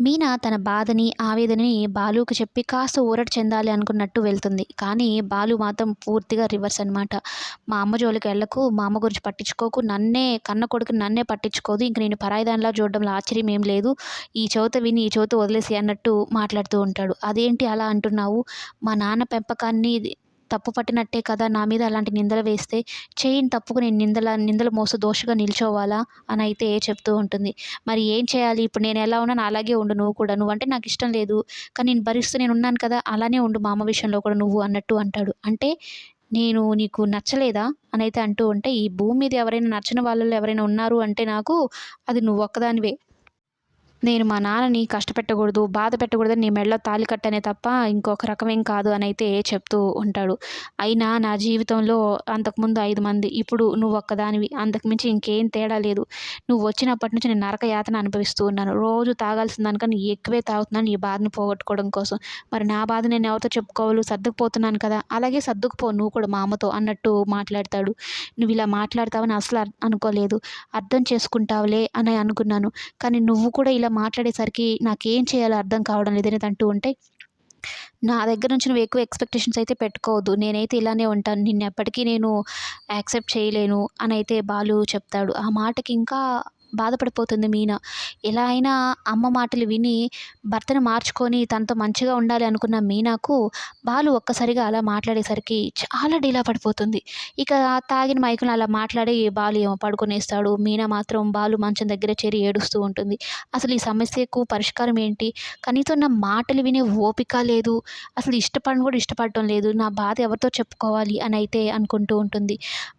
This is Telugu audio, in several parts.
మీనా తన బాధని, ఆవేదనని బాలుకి చెప్పి కాస్త ఊరట చెందాలి అనుకున్నట్టు వెళ్తుంది. కానీ బాలు మాత్రం పూర్తిగా రివర్స్ అనమాట. మా అమ్మ జోలికెళ్ళకు, మా అమ్మ గురించి పట్టించుకోకు, నన్నే కన్న కొడుకు నన్నే పట్టించుకోదు. ఇంక నేను పరాయిదానిలా చూడడంలో ఆశ్చర్యం ఏం లేదు. ఈ చవిత విని ఈ చవిత వదిలేసి అన్నట్టు మాట్లాడుతూ ఉంటాడు. అదేంటి అలా అంటున్నావు? మా నాన్న పెంపకాన్ని తప్పు పట్టినట్టే కదా నా మీద అలాంటి నిందలు వేస్తే? చేయని తప్పుకు నేను నిందల నిందలు మోస్తూ దోషగా నిల్చోవాలా? అని అయితే చెప్తూ ఉంటుంది. మరి ఏం చేయాలి? ఇప్పుడు నేను ఎలా ఉన్నాను అలాగే ఉండు నువ్వు కూడా. నువ్వంటే నాకు ఇష్టం లేదు. కానీ నేను భరిస్తూ నేను ఉన్నాను కదా అలానే ఉండు మా అమ్మ విషయంలో కూడా నువ్వు అన్నట్టు అంటాడు. అంటే నేను నీకు నచ్చలేదా? అని అయితే అంటూ ఉంటే ఈ భూమి మీద ఎవరైనా నచ్చిన వాళ్ళలో ఎవరైనా ఉన్నారు అంటే నాకు అది నువ్వు ఒక్కదానివే. నేను మా నాన్నని కష్టపెట్టకూడదు బాధ పెట్టకూడదని నీ మెడలో తాలి కట్టనే తప్ప ఇంకొక రకమేం కాదు అని అయితే చెప్తూ ఉంటాడు. అయినా నా జీవితంలో అంతకుముందు ఐదు మంది ఇప్పుడు నువ్వు ఒక్కదానివి. అంతకుమించి ఇంకేం తేడా లేదు. నువ్వు వచ్చినప్పటి నుంచి నేను నరక యాతన అనుభవిస్తూ ఉన్నాను. రోజు తాగాల్సిన దానికన్నా ఎక్కువే తాగుతున్నాను ఈ బాధను పోగొట్టుకోవడం కోసం. మరి నా బాధ నేను ఎవరితో చెప్పుకోవాలి? సర్దుకుపోతున్నాను కదా. అలాగే సర్దుకుపో నువ్వు కూడా మా అమ్మతో అన్నట్టు మాట్లాడతాడు. నువ్వు ఇలా మాట్లాడతావని అసలు అనుకోలేదు. అర్థం చేసుకుంటావులే అని అనుకున్నాను. కానీ నువ్వు కూడా ఇలా మాట్లాడేసరికి నాకేం చేయాలో అర్థం కావడం లేదని అంటూ ఉంటే నా దగ్గర నుంచి నువ్వు ఎక్కువ ఎక్స్పెక్టేషన్స్ అయితే పెట్టుకోవద్దు. నేనైతే ఇలానే ఉంటాను. నిన్ను ఎప్పటికీ నేను యాక్సెప్ట్ చేయలేను అని అయితే బాలు చెప్తాడు. ఆ మాటకి ఇంకా బాధపడిపోతుంది మీనా. ఎలా అయినా అమ్మ మాటలు విని భర్తను మార్చుకొని తనతో మంచిగా ఉండాలి అనుకున్న మీనాకు బాలు ఒక్కసారిగా అలా మాట్లాడేసరికి చాలా డీలా పడిపోతుంది. ఇక తాగిన మైకును అలా మాట్లాడి బాలు ఏమో పడుకునేస్తాడు. మీనా మాత్రం బాలు మంచం దగ్గర చేరి ఏడుస్తూ ఉంటుంది. అసలు ఈ సమస్యకు పరిష్కారం ఏంటి? కనీసం నా మాటలు వినే ఓపిక లేదు. అసలు ఇష్టపడను కూడా ఇష్టపడటం లేదు. నా బాధ ఎవరితో చెప్పుకోవాలి అని అయితే అనుకుంటూ ఉంటుంది.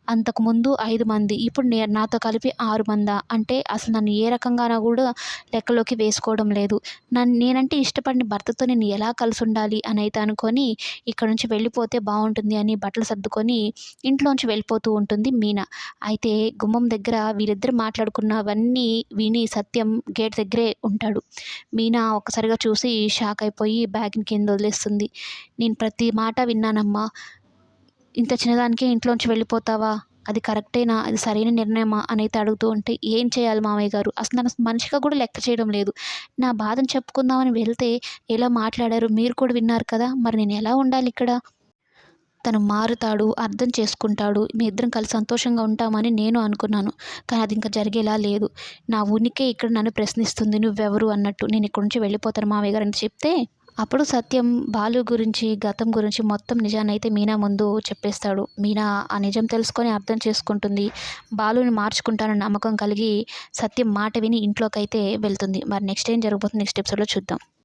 అంతకుముందు ఐదు మంది ఇప్పుడు నే నాతో కలిపి ఆరు మందా? అంటే అసలు నన్ను ఏ రకంగానూ కూడా లెక్కలోకి వేసుకోవడం లేదు. నన్ను నేనంటే ఇష్టపడిన భర్తతో నేను ఎలా కలిసి ఉండాలి అని అయితే అనుకొని ఇక్కడ నుంచి వెళ్ళిపోతే బాగుంటుంది అని బట్టలు సర్దుకొని ఇంట్లోంచి వెళ్ళిపోతూ ఉంటుంది మీనా. అయితే గుమ్మం దగ్గర వీరిద్దరు మాట్లాడుకున్నవన్నీ విని సత్యం గేట్ దగ్గరే ఉంటాడు. మీనా ఒక్కసారిగా చూసి షాక్ అయిపోయి బ్యాగ్ని కింద వదిలేస్తుంది. నేను ప్రతి మాట విన్నానమ్మా. ఇంత చిన్నదానికే ఇంట్లోంచి వెళ్ళిపోతావా? అది కరెక్టేనా? అది సరైన నిర్ణయమా? అని అయితే అడుగుతూ ఉంటే ఏం చేయాలి మామయ్య గారు? అసలు నన్ను మనిషిగా కూడా లెక్క చేయడం లేదు. నా బాధను చెప్పుకుందామని వెళ్తే ఎలా మాట్లాడారు? మీరు కూడా విన్నారు కదా? మరి నేను ఎలా ఉండాలి ఇక్కడ? తను మారుతాడు అర్థం చేసుకుంటాడు. మీ ఇద్దరం కలిసి సంతోషంగా ఉంటామని నేను అనుకున్నాను. కానీ అది ఇంకా జరిగేలా లేదు. నా ఉనికి ఇక్కడ నన్ను ప్రశ్నిస్తుంది. నువ్వెవరు? అన్నట్టు. నేను ఇక్కడి నుంచి వెళ్ళిపోతాను మావయ్య గారు. అని చెప్తే అప్పుడు సత్యం బాలు గురించి గతం గురించి మొత్తం నిజాన్ని అయితే మీనా ముందు చెప్పేస్తాడు. మీనా ఆ నిజం తెలుసుకొని అర్థం చేసుకుంటుంది. బాలుని మార్చుకుంటానన్న నమ్మకం కలిగి సత్యం మాట విని ఇంట్లోకి అయితే వెళ్తుంది. మరి నెక్స్ట్ ఏం జరగబోతుంది నెక్స్ట్ ఎపిసోడ్లో చూద్దాం.